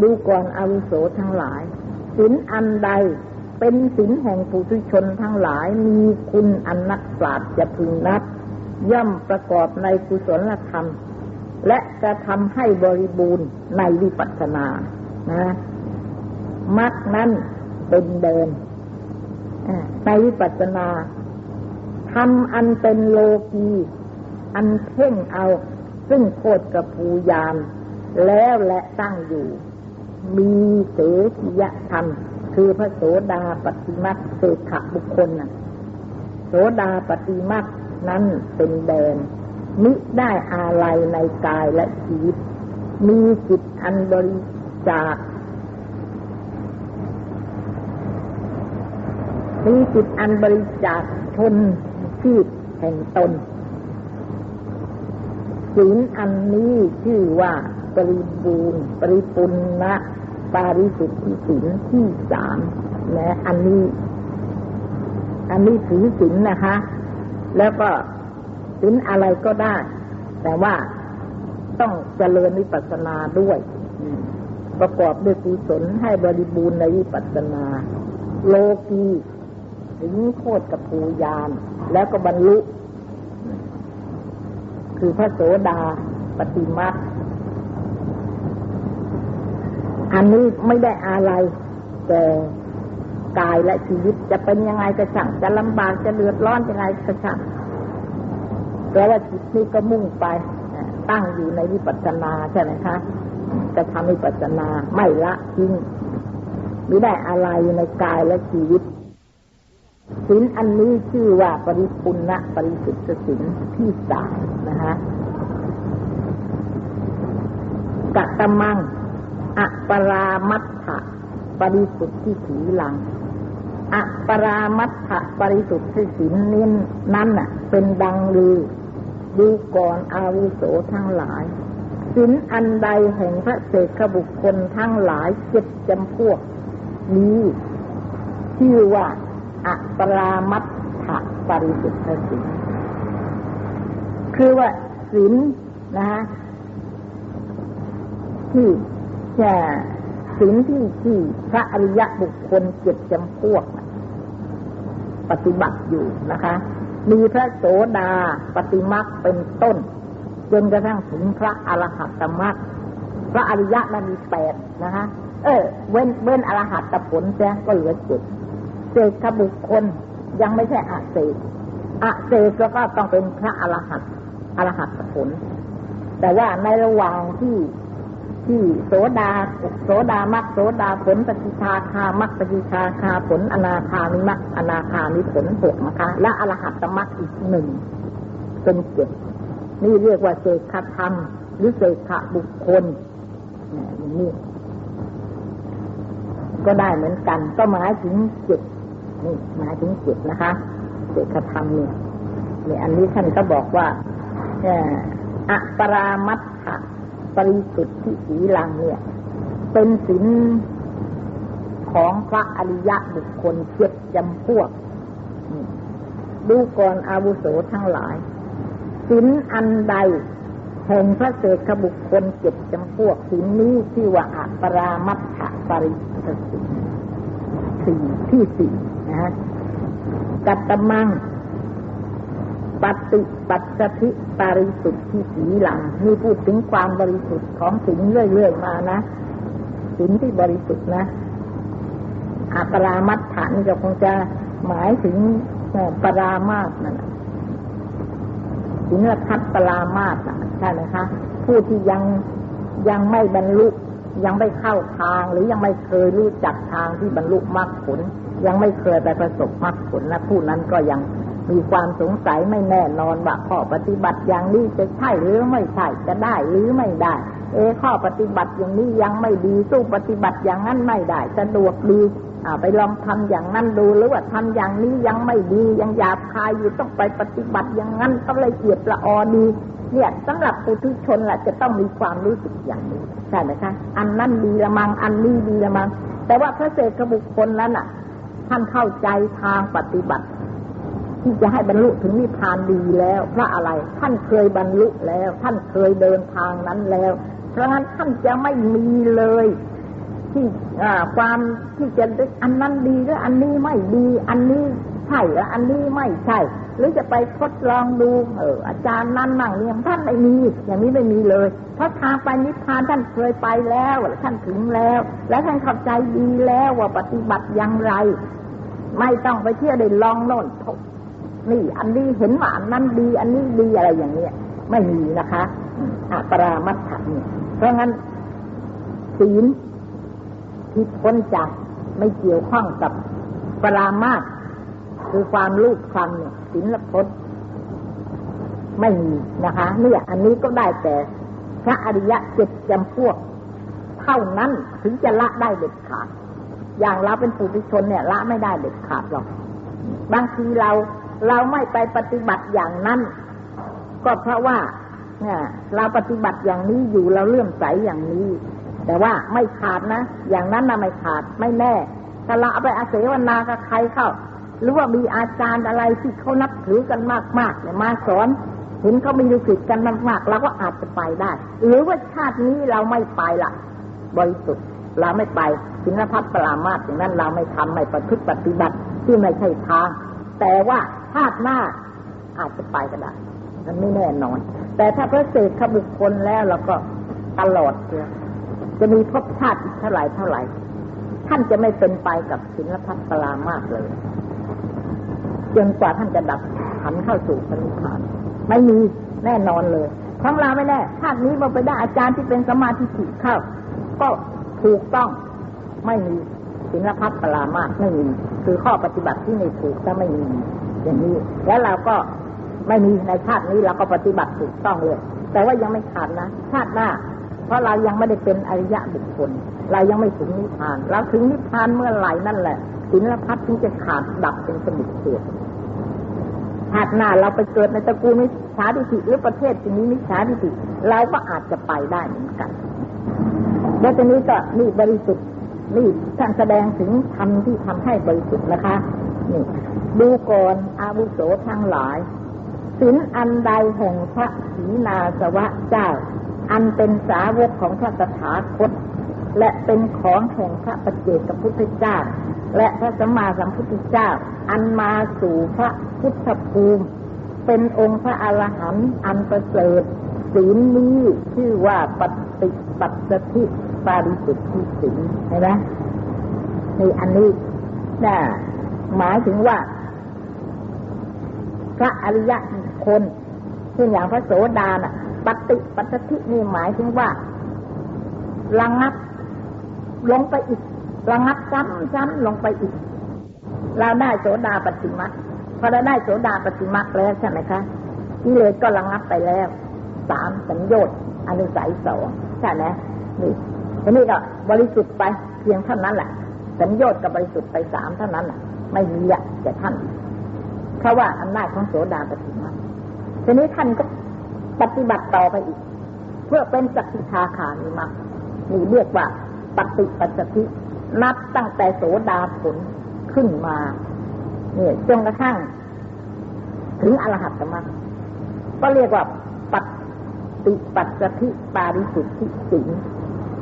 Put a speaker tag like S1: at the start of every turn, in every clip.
S1: ดูก่อนอาวุโสทั้งหลายศีลอันใดเป็นศีลแห่งผู้ทุชนทั้งหลายมีคุณอันนักปราชญ์จะพึงนับ ย่อมประกอบในกุศลธรรม และจะทำให้บริบูรณ์ในวิปัสสนานะมักนั้นเป็นเดินในวิปัสสนาทำอันเป็นโลกีอันเพ่งเอา ซึ่งโคตรกับภูยามแล้วและตั้งอยู่ มีเสกิยธรรม คือพระโสดาปฏิมัติเศขบุคคลนะโสดาปฏิมัตินั้นเป็นแดนมิได้อาลัยในกายและชีวิต มีจิตอันบริจาคมีจิตอันบริจาคชนชีพแห่งตนศีลอันนี้ชื่อว่า ปริบูรณ์ ปริปุณณะ ปาริสุทธิศีลที่สามและอันนี้ อันนี้ถือศีลนะคะ แล้วก็ศีลอะไรก็ได้ แต่ว่าต้องเจริญวิปัสสนาด้วย ประกอบด้วยกุศลให้บริบูรณ์ในวิปัสสนา โลกีถึงโคตรกับภูยาน แล้วก็บรรลุ คือพระโสดาปฏิมา อันนี้ไม่ได้อะไรแต่กายและชีวิตจะเป็นยังไงก็ช่างจะลำบากจะเดือดร้อนยังไงก็ช่างแต่ว่าจิตนี้ก็มุ่งไปตั้งอยู่ในวิปัสสนาใช่ไหมคะจะทำวิปัสสนาไม่ละทิ้งไม่ได้อะไรในกายและชีวิตศีลอันนี้ชื่อว่าปริปุณณปริสุทธิศีลที่สามนะฮะกัตมัง อปรามัตถะปริสุทธิสีหลังอปรามัตถะปริสุทธิศีลนี้นั่นน่ะ เป็นดังลือดูก่อนอาวุโสทั้งหลายศีลอันใดแห่งพระเสกบุคคลทั้งหลายเจ็ดจำพวก นี้ชื่อว่าอัปรามัตถะปริสุทธิสินคือว่าศีลนะฮะที่ จะศีลที่ที่พระอริยะบุคคลเจ็ดจำพวก ปฏิบัติอยู่นะคะ มีพระโสดาปฏิมักเป็นต้น จนกระทั่งถึงพระอรหัตมักพระอริยะนั้นมีแปดนะคะ เออ เว้นเว้นอรหัตผลแจ้ก็เหลือเจ็ดเสกบุคคลยังไม่ใช่อาเสกอาเสกก็ต้องเป็นพระอรหัตอรหัตผลแต่ว่าในระหว่างที่ ที่โสดาโสดามักโสดาผลปฏิชาคามักปฏิชาคาผลอนาคามิมักอนาคามิผลหกนะคะ และอรหัตมักอีกหนึ่งเป็นเจ็ดนี่เรียกว่าเสกธรรม หรือเสกบุคคลนี่ก็ได้เหมือนกัน ก็หมายถึงเจ็ดนี่หมายถึงเจิตนะคะเจตธรรมเนี่ยเนี่ยอันนี้ท่านก็บอกว่าอัปรามัตถะ ปริสุทธิสีลังเนี่ย เป็นศีลของพระอริยะบุคคลเจ็ดจำพวก ดูก่อนอาวุโสทั้งหลายศีลอันใดแห่งพระเศษบุคคลเจ็ดจำพวกศีลนี้ที่ว่าอัปรามัตถะปริสุทธิสี่ที่สี่นะกัตมัง ปฏิปัสสธิปริสุทธิสีหลังนี่พูดถึงความบริสุทธิ์ของสิ่งเรื่อยๆมานะสิ่งที่บริสุทธิ์นะอัปรามัตฐานก็คงจะหมายถึงปรามาสนั่นสินทัตปรามาสใช่ไหมคะ ผู้ที่ยังยังไม่บรรลุยังไม่เข้าทางหรือยังไม่เคยรู้จักทางที่บรรลุมรรคผล ยังไม่เคยไปประสบมรรคผลและผู้นั้นก็ยัง มีความสงสัยไม่แน่นอนว่าข้อปฏิบัติอย่างนี้จะใช่หรือไม่ใช่จะได้หรือไม่ได้ เอข้อปฏิบัติอย่างนี้ยังไม่ดีสู้ปฏิบัติอย่างนั้นไม่ได้สะดวกดีอ่าไปลองทำอย่างนั้นดูหรือว่าทำอย่างนี้ยังไม่ดียังหยาบคายอยู่ต้องไปปฏิบัติอย่างนั้นต้องละเอียดละออดีเนี่ยสำหรับปุถุชนแหละจะต้องมีความรู้สึกอย่างนี้ใช่ไหมคะ อันนั้นดีละมังอันนี้ดีละมัง แต่ว่าพระเศษบุคคลนั้นอะท่านเข้าใจทางปฏิบัติ ที่จะให้บรรลุถึงนิพพานดีแล้ว เพราะอะไร ท่านเคยบรรลุแล้ว ท่านเคยเดินทางนั้นแล้ว เพราะงั้นท่านจะไม่มีเลย ที่ความที่จะอันนั้นดีหรืออันนี้ไม่ดี อันนี้ใช่หรืออันนี้ไม่ใช่ หรือจะไปทดลองดูเอออาจารย์นั่นนั่งเนี่ยท่านไม่มี อย่างนี้ไม่มีเลย เพราะทางไปนิพพานท่านเคยไปแล้ว ท่านถึงแล้ว แล้วท่านเข้าใจดีแล้วว่าปฏิบัติอย่างไร ไม่ต้องไปเที่ยวได้ลองโน่น นี่ อันนี้เห็นว่าอันนั้นดี อันนี้ดีอะไรอย่างเนี้ยไม่มีนะคะอัปรามัตถะเนี่ยเพราะงั้นศีลที่พ้นจากไม่เกี่ยวข้องกับปรามาตคือความรูปคำเนี่ยศีลละพ้นไม่มีนะคะเนี่ยอันนี้ก็ได้แต่พระอริยะเจ็ดจำพวก เท่านั้นถึงจะละได้เด็ดขาด อย่างเราเป็นปุถุชนเนี่ย ละไม่ได้เด็ดขาดหรอก บางทีเรา เราไม่ไปปฏิบัติอย่างนั้น ก็เพราะว่าเนี่ยเราปฏิบัติอย่างนี้อยู่เราเลื่อมใสอย่างนี้ แต่ว่าไม่ขาดนะ อย่างนั้นนะไม่ขาดไม่แน่ถ้าเราเอาไปอาศัยวนากับใครเข้า หรือว่ามีอาจารย์อะไรที่เขานับถือกันมากๆเนี่ยมาสอนเห็นเขามีลูกศิษย์กันมากๆเราก็อาจจะไปได้ หรือว่าชาตินี้เราไม่ไปละบริสุทธิ์เราไม่ไปสินพัฒปรามาสอย่างนั้นเราไม่ทำไม่ประพฤติปฏิบัติที่ไม่ใช่ทาง แต่ว่า ชาติหน้า อาจจะไปก็ได้มันไม่แน่นอน แต่ถ้าพระเศษขบุคคลแล้วเราก็ตลอดเลยจะมีภพชาติเท่าไหร่เท่าไหร่ ท่านจะไม่เป็นไปกับศิลพัฒปรามากเลยจนกว่าท่านจะดับขันเข้าสู่พระนิพพาน ไม่มีแน่นอนเลยของเราไม่แน่ชาตินี้มาไปได้อาจารย์ที่เป็นสมาธิถิเข้า ก็ถูกต้องไม่มีศิลพัฒปรามาไม่มีคือข้อปฏิบัติที่ไม่ถูกก็ไม่มี อย่างนี้ แล้วเราก็ไม่มีในชาตินี้เราก็ปฏิบัติถูกต้องเลย แต่ว่ายังไม่ขาดนะ ชาติหน้า เพราะเรายังไม่ได้เป็นอริยะบุคคล เรายังไม่ถึงนิพพาน เราถึงนิพพานเมื่อไหร่นั่นแหละสินพัฒน์ถึงจะขาดดับเป็นสมุทเทศชาติหน้าเราไปเกิดในตระกูลมิจฉาทิฏฐิหรือประเทศที่นี้มิจฉาทิฏฐิเราก็อาจจะไปได้เหมือนกันแล้วทีนี้ก็นี่บริสุทธิ์นี่ท่านแสดงถึงธรรมที่ทำให้บริสุทธิ์นะคะ นี่ดูก่อนอาวุโสทั้งหลายสินอันใดแห่งพระศีนาสวะเจ้า อันเป็นสาวกของพระสถาคต และเป็นของแห่งพระปเจกพุทธเจ้า และพระสัมมาสัมพุทธเจ้า อันมาสู่พระพุทธภูมิ เป็นองค์พระอรหันต์อันประเสริฐศีลนี้ชื่อว่าปฏิปัตติปาริสุทธิศีลเห็นไหมในอันนี้น่ะ หมายถึงว่า พระอริยะคนเช่นอย่างพระโสดาน่ะ ปฏิปัตตินี่หมายถึงว่าระงับ ลงไปอีกระงับซ้ำซ้ำลงไปอีก เราได้โสดาปฏิมาพอเราได้โสดาปฏิมาแล้วใช่ไหมคะกิเลสก็ระงับไปแล้วสามสัญญต์อนุสัยสองใช่ไหมนี่ทีนี้ก็บริสุทธิ์ไปเพียงเท่านั้นแหละ สัญญต์กับบริสุทธิ์ไปสามเท่านั้นแหละไม่มีอะแต่ท่าน เพราะว่าอำนาจของโสดาปฏิมาทีนี้ท่านก็ปฏิบัติต่อไปอีก เพื่อเป็นสักกิทาขามีมานี่เรียกว่าปฏิปัสสตินับตั้งแต่โสดาผลขึ้นมาเนี่ยจนกระทั่ง ถึงอรหัตมรรคก็เรียกว่าปฏิปัสสติปาริสุทธิสิง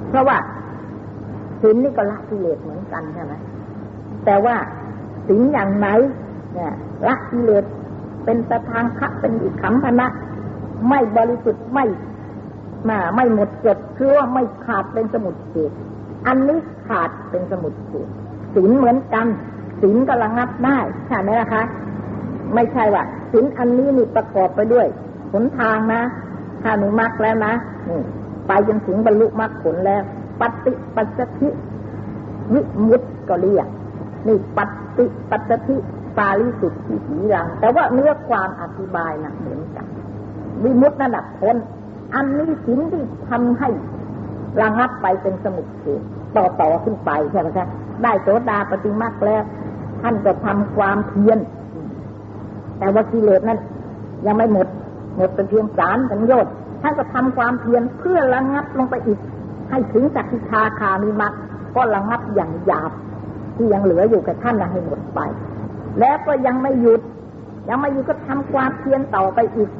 S1: เพราะว่า สินนี่ก็ละกิเลสเหมือนกันใช่ไหมแต่ว่าสิงอย่างไหนเนี่ยละกิเลสเป็นตะทางคะเป็นอีกขำพนะไม่บริสุทธิ์ไม่มาไม่หมดจดคือว่าไม่ขาดเป็นสมุดเฉดอันนี้ขาดเป็นสมุดเฉดศีลเหมือนกันศีลก็ระงับได้ใช่ไหมล่ะคะ ไม่ใช่ว่าศีลอันนี้นี่ประกอบไปด้วยหนทางนะถ้าหนูมรรคแล้วนะไปจนถึงบรรลุมรรคผลแล้ว ปฏิปัสสธิวิมุตก็เรียกนี่ปฏิปัสสธิปาลิสุทธิสีรัง แต่ว่าเนื้อความอธิบายนะเหมือนกัน วิมุตนั่นแหละพ้นอันนี้สินที่ทำให้ระงับไปเป็นสมุทเฉดต่อต่อขึ้นไปใช่ไหมคะได้โสดาปฏิมาแล้ว ท่านก็ทำความเพียรแต่ว่ากิเลสนั้นยังไม่หมด หมดเป็นเพียงสารสัญญต์ท่านก็ทำความเพียรเพื่อระงับลงไปอีก ให้ถึงสักกิทาคามีมักก็ระงับอย่างหยาบ ที่ยังเหลืออยู่กับท่านนะให้หมดไป แล้วก็ยังไม่หยุด ยังไม่หยุดก็ทำความเพียรต่อไปอีก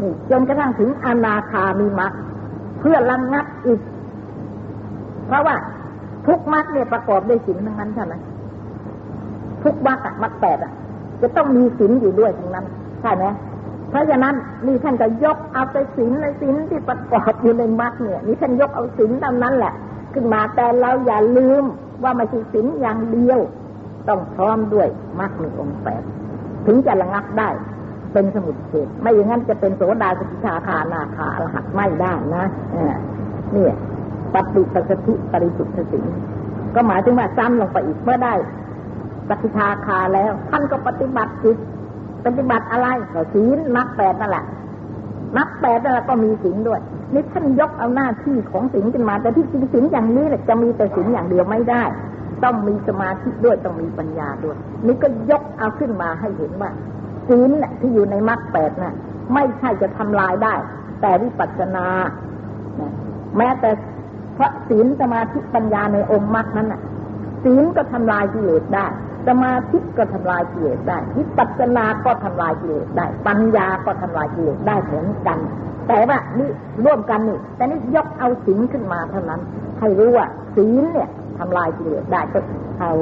S1: นี่จนกระทั่งถึงอนาคามีมักเพื่อระงับอีก เพราะว่าทุกมรรคเนี่ยประกอบด้วยศีลทั้งนั้นใช่ไหมทุกมรรคมรรคแปดอะ จะต้องมีศีลอยู่ด้วยทั้งนั้นใช่ไหม เพราะฉะนั้นนี่ท่านก็ยกเอาไปศีลในศีลที่ประกอบอยู่ในมรรคเนี่ย นี่ท่านยกเอาศีลเท่านั้นแหละ ขึ้นมาแต่เราอย่าลืมว่าไม่ใช่ศีลอย่างเดียว ต้องพร้อมด้วยมรรคมีองค์แปดถึงจะระงับได้เป็นสมุดเฉดไม่อย่างนั้นจะเป็นโสดาสกิชาคานาคาอรหัตไม่ได้นะเนี่ยปฏิปัสสธิปริสุทธสิงก็หมายถึงว่าซ้ำลงไปอีกเมื่อได้ปฏิชาคาแล้ว ท่านก็ปฏิบัติจิต ปฏิบัติอะไรก็ศีลนักแปดนั่นแหละนักแปดนั่นแหละก็มีศีลด้วยนี่ท่านยกเอาหน้าที่ของศีลขึ้นมา แต่ที่จริงศีลอย่างนี้แหละจะมีแต่ศีลอย่างเดียวไม่ได้ ต้องมีสมาธิด้วยต้องมีปัญญาด้วย นี่ก็ยกเอาขึ้นมาให้เห็นว่าศีลที่อยู่ในมรรคแปดน่ะ ไม่ใช่จะทำลายได้ แต่วิปัสสนาแม้แต่เพราะศีลสมาธิปัญญาในองค์มรรคนั้นน่ะศีลก็ทำลายกิเลสได้ สมาธิก็ทำลายกิเลสได้วิปัสสนาก็ทำลายกิเลสได้ ปัญญาก็ทำลายกิเลสได้เหมือนกัน แต่ว่านี่ร่วมกันนี่ แต่นี่ยกเอาศีลขึ้นมาเท่านั้น ให้รู้ว่าศีลเนี่ยทำลายกิเลสได้ก็เอา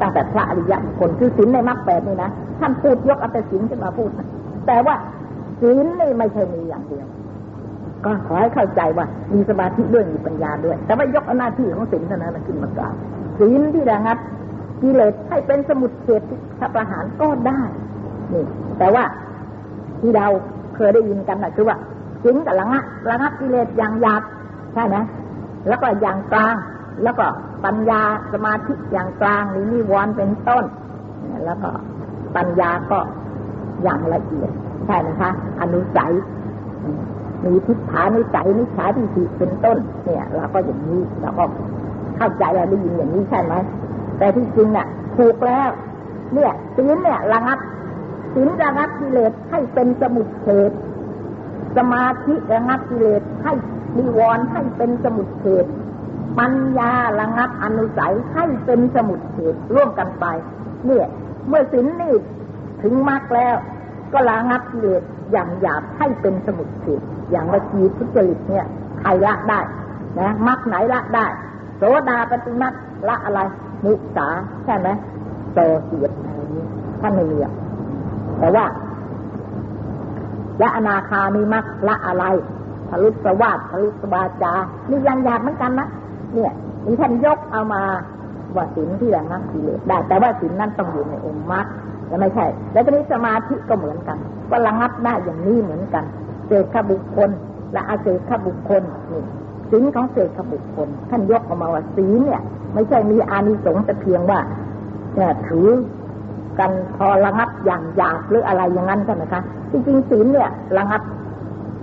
S1: ตั้งแต่พระอริยะคนคือศีลในมรรคแปดนี่นะท่านพูดยกเอาแต่ศีลขึ้นมาพูด แต่ว่าศีลนี่ไม่ใช่มีอย่างเดียว ก็ขอให้เข้าใจว่ามีสมาธิด้วยมีปัญญาด้วย แต่ว่ายกอหน้าที่ของศีลเท่านั้นขึ้นมากล่าวศีลที่ระงับ กิเลสให้เป็นสมุดเฉดทัประหารก็ได้นี่แต่ว่าที่เราเคยได้ยินกันนะคือว่าศีลกับระงับระงับกิเลสอย่างหยาบใช่ไหมแล้วก็อย่างกลาง แล้วก็ปัญญาสมาธิอย่างกลางนี่นิวรณ์เป็นต้น แล้วก็ปัญญาก็อย่างละเอียดใช่ไหมคะอนุสัยมีทิฏฐานิสัยนิสัยที่ผิเป็นต้น เนี่ย เราก็อย่างนี้เราก็เข้าใจเราได้ยินอย่างนี้ใช่ไหม แต่ที่จริงเนี่ยถูกแล้ว เนี่ยศีลเนี่ยระงับศีลระงับกิเลสให้เป็นสมุดเฉดสมาธิระงับกิเลสให้นิวรณ์ให้เป็นสมุดเฉดปัญญาระงับอนุสัยให้เป็นสมุดเฉดร่วมกันไป เนี่ย เมื่อศีลนี่ถึงมากแล้ว ก็ระงับกิเลสอย่างหยาบให้เป็นสมุดเฉดอย่างวจีทุจริตเนี่ยใครละได้นะมักไหนละได้ โสดาปฏิมักละอะไร มุสาใช่ไหมโตเสียบอะไรนี้ท่านไม่มีแต่ว่าละอนาคามีมักละอะไรทะลุสวัสดทะลุสบาจานี่ยังหยาบเหมือนกันนะเนี่ยนี่ท่านยกเอามาว่าสินที่ระงับกิเลสได้ แต่ว่าสินนั้นต้องอยู่ในองค์มรรคไม่ใช่ แล้วก็นี้สมาธิก็เหมือนกัน ก็ระงับได้อย่างนี้เหมือนกันเศษขบุคคล และอาเศษขบุคคลนี่ ศีลของเศษขบุคคล ท่านยกออกมาว่าศีลเนี่ย ไม่ใช่มีอานิสงส์แต่เพียงว่าเนี่ยถือกันพอระงับอย่างหยาบหรืออะไรอย่างนั้นใช่ไหมคะจริงๆศีลเนี่ยระงับ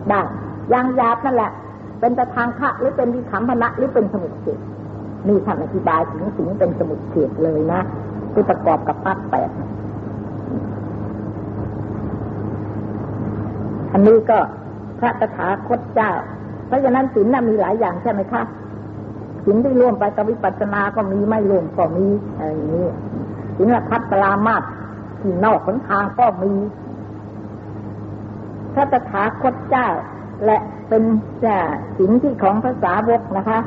S1: ได้อย่างหยาบนั่นแหละ เป็นตะทางคะหรือเป็นวิคัมพนะหรือเป็นสมุทเฉดนี่ท่านอธิบายถึงศีลเป็นสมุทเฉดเลยนะที่ประกอบกับปักแปดอันนี้ก็พระตถาคตเจ้า เพราะฉะนั้นศีลน่ะมีหลายอย่างใช่ไหมคะศีลที่ร่วมไปกับวิปัสสนาก็มีไม่ร่วมก็มีอะไรอย่างนี้ศีลคัดปรามาตที่นอกขนทางก็มีพระตถาคตเจ้า และเป็นจ่าศีลที่ของภาษาวกนะคะ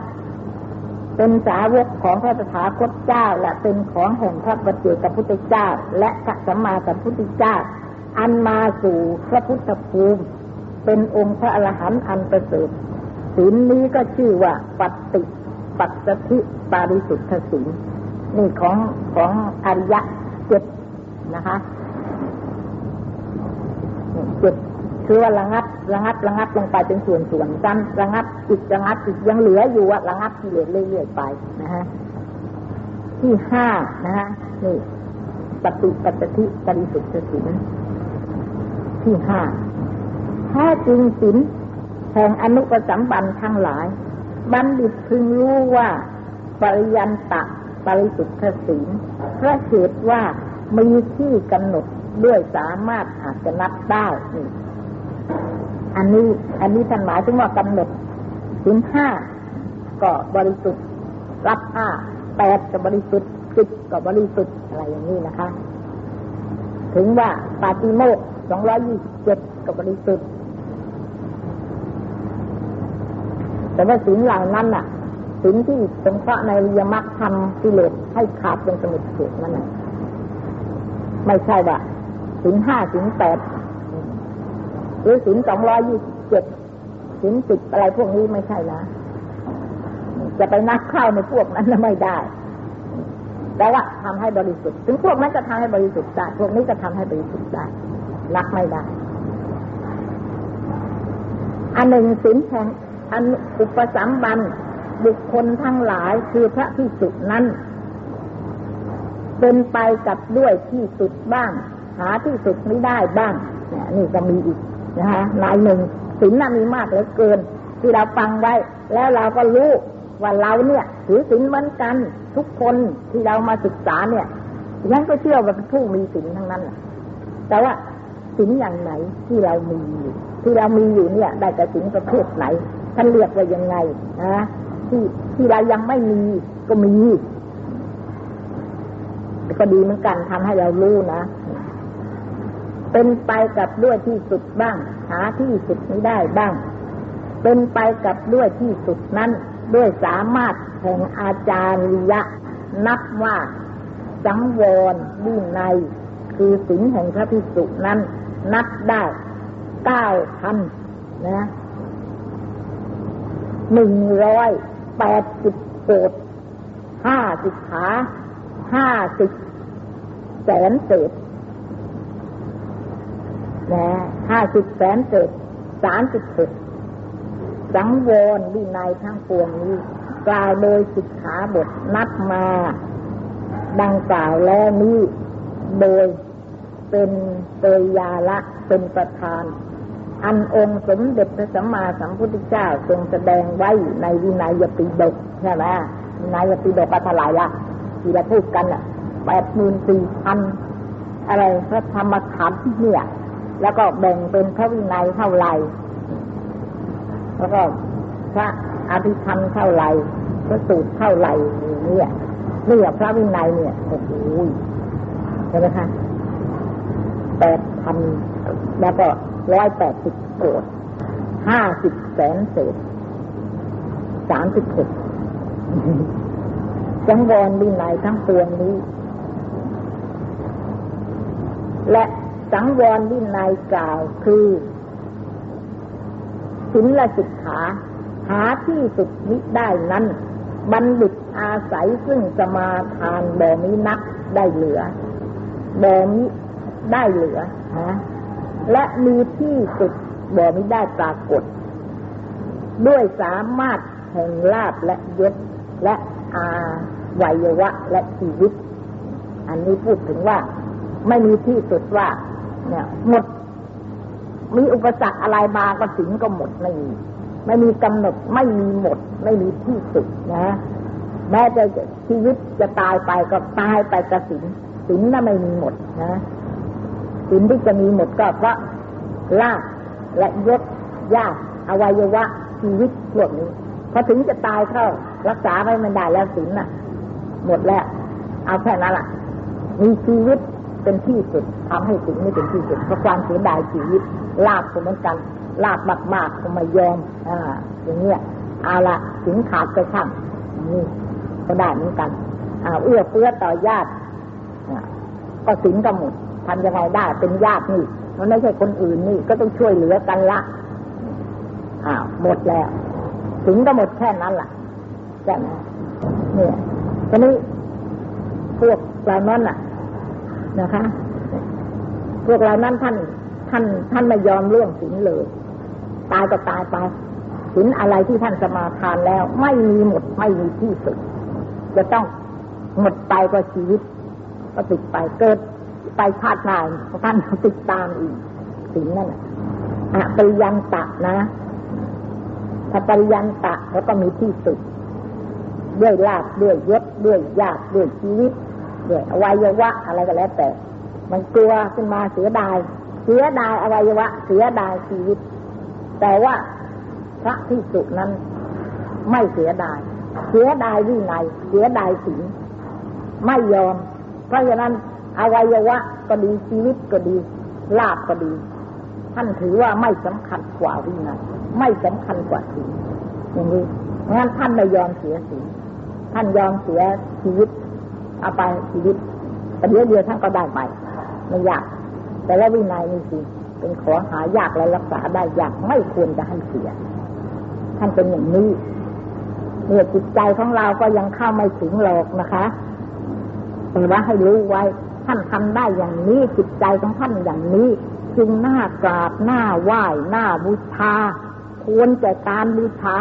S1: เป็นสาวกของพระตถาคตเจ้า และเป็นของแห่งพระปฏิเจกพุทธเจ้า และพระสัมมาสัมพุทธเจ้า อันมาสู่พระพุทธภูมิ เป็นองค์พระอรหันต์อันประเสริฐ ศีลนี้ก็ชื่อว่าปฏิปัสสธิปาริสุทธศีลนี่ของของอริยะเจ็ดนะคะเจ็ดคือว่าระงับระงับระงับลงไปเป็นส่วนส่วนกันระงับอีกระงับอีกยังเหลืออยู่ว่าระงับที่เหลือเรื่อยๆไปนะฮะที่ห้านะฮะนี่ปฏิปัสสธิปาริสุทธศีลที่ห้าแท้จริงศีล แห่งอนุปสัมบันทั้งหลาย บัณฑิตพึงรู้ว่า ปริยันตะปริสุทธศีลพระเหตุว่ามีที่กำหนดด้วยสามารถอาจจะนับได้นี่อันนี้ อันนี้ท่านหมายถึงว่ากำหนดศีลห้าก็บริสุทธิ์ รับห้าแปดก็บริสุทธิ์สิบก็บริสุทธิ์อะไรอย่างนี้นะคะ ถึงว่าปาติโมกสองร้อยยี่สิบเจ็ดกับบริสุทธิ์ แต่ว่าศีลเหล่านั้นน่ะสิ่งที่สงเคราะห์ในวิยมรรคทำกิเลสให้ขาดเป็นสมุทเฉดนั่นแหละไม่ใช่ว่าสินห้าสินแปดหรือสินสองร้อยยี่สิบเจ็ดสินสิบอะไรพวกนี้ไม่ใช่นะ จะไปนักเข้าในพวกนั้นไม่ได้แต่ว่าทำให้บริสุทธิ์ถึงพวกนั้นจะทำให้บริสุทธิ์ได้พวกนี้จะทำให้บริสุทธิ์ได้นักไม่ได้ อันหนึ่งสินแห่ง อันอุปสัมบันบุคคลทั้งหลายคือพระพิสุนั้น เป็นไปกับด้วยที่สุดบ้าง หาที่สุดไม่ได้บ้างเนี่ยนี่จะมีอีกนะคะนายหนึ่งสินน่ะมีมากเหลือเกิน ที่เราฟังไว้ แล้วเราก็รู้ว่าเราเนี่ยถือสินเหมือนกันทุกคนที่เรามาศึกษาเนี่ยฉันก็เชื่อว่าเป็นผู้มีสินทั้งนั้นแต่ว่าสินอย่างไหนที่เรามีอยู่ที่เรามีอยู่เนี่ย ได้แต่สินประเภทไหน ท่านเรียกว่ายังไงนะที่ที่เรายังไม่มีก็มี ก็ดีเหมือนกันทำให้เรารู้นะเป็นไปกับด้วยที่สุดบ้าง หาที่สุดไม่ได้บ้าง เป็นไปกับด้วยที่สุดนั้น ด้วยสามารถแห่งอาจาริยะ นับว่าสังวรวินัยคือสิงแห่งพระพิสุนั้น นับได้เก้าพันนะ หนึ่งร้อยแปดสิบโกดห้าสิบขาห้าสิบแสนเศษนะห้าสิบแสนเศษสามสิบเศษสังวรวินัยทั้งปวงนี้ กล่าวโดยสิกขาบทนับมา ดังกล่าวแล้วนี้ โดยเป็นเตยาละเป็นประธาน อันองค์สมเด็จพระสัมมาสัมพุทธเจ้าทรงแสดงไว้ในวินัยปิฎกใช่ไหมวินัยปิฎกอัตลายละที่เราพูดกันอะแปดหมื่นสี่พันอะไรพระธรรมขันธ์เนี่ย แล้วก็แบ่งเป็นพระวินัยเท่าไหร่แล้วก็พระอภิธรรมเท่าไหร่พระสูตรเท่าไหร่เนี่ยนี่พระวินัยเนี่ยโอ้โหใช่ไหมคะแปดพันแล้วก็ ร้อยแปดสิบโกดห้าสิบแสนเศษสามสิบหกจังวรวินัยทั้งปวงนี้ และสังวรวินัยกล่าวคือศีลสิกขาหาที่สุดมิได้นั้น บัณฑิตอาศัยซึ่งสมาทานบ่มีนักได้เหลือบ่มีได้เหลือฮะ และมีที่สุดบ่มิได้ปรากฏ ด้วยสามารถแห่งลาบและยศและอาวัยวะและชีวิต อันนี้พูดถึงว่า ไม่มีที่สุดว่า เนี่ย หมด มีอุปสรรคอะไรมาก็สิงก็หมดไม่มีไม่มีกำหนดไม่มีหมด ไม่มีที่สุดนะแม้จะชีวิตจะตายไปก็ตายไปกระสินสินน่ะไม่มีหมดนะ สินที่จะมีหมดก็เพราะลาภและยศญาติอวัยวะชีวิตพวกนี้พอถึงจะตายเข้า รักษาไม่มันได้แล้วสินน่ะ หมดแล้ว เอาแค่นั้นล่ะ มีชีวิตเป็นที่สุดทำให้สิ่งนี้เป็นที่สุดเพราะความเสียดายชีวิตลาบเหมือนกันลาบมากๆก็ไม่ยอมอ่า อย่างเงี้ยเอาละสินขาดไปข้างนี่ก็ได้เหมือนกันอ่าเอื้อเฟื้อต่อญาติก็สินก็หมด ทำยังไงได้ เป็นญาตินี่ มันไม่ใช่คนอื่นนี่ ก็ต้องช่วยเหลือกันละอ้าวหมดแล้วสินก็หมดแค่นั้นล่ะใช่ไหมเนี่ยทีนี้พวกเรานั้นน่ะ นะคะ พวกเรานั้นท่าน ท่าน ท่านไม่ยอมล่วงสินเลย ตายก็ตายไปสินอะไรที่ท่านสมาทานแล้ว ไม่มีหมดไม่มีที่สุด จะต้องหมดไปก็ชีวิต ก็ติดไปเกิด ไปชาติหน้าท่านติดตามอีกสินนั่นอะปริยันตะนะถ้าปริยันตะแล้วก็มีที่สุด ด้วยลาบด้วยยศด้วยญาติด้วยชีวิตด้วยอวัยวะอะไรก็แล้วแต่ มันกลัวขึ้นมาเสียดาย เสียดายอวัยวะ เสียดายชีวิต แต่ว่าพระที่สุนั้นไม่เสียดาย เสียดายวินัยเสียดายศีลไม่ยอม เพราะฉะนั้น อวัยวะก็ดีชีวิตก็ดีลาบก็ดี ท่านถือว่าไม่สำคัญกว่าวินัยไม่สำคัญกว่าศีลอย่างนี้งั้นท่านไม่ยอมเสียสีท่านยอมเสียชีวิตเอาไปชีวิตแต่เดียวเดียวท่านก็ได้ไปไม่ยาก แต่ว่าวินัยนี่สิเป็นของหายากและรักษาได้ยากไม่ควรจะให้เสีย ท่านเป็นอย่างนี้เนี่ยจิตใจของเราก็ยังเข้าไม่ถึงหรอกนะคะแต่ว่าให้รู้ไว้ ท่านทำได้อย่างนี้จิตใจของท่านอย่างนี้ จึงน่ากราบหน้าไหว้หน้าบูชาควรแก่การบูชา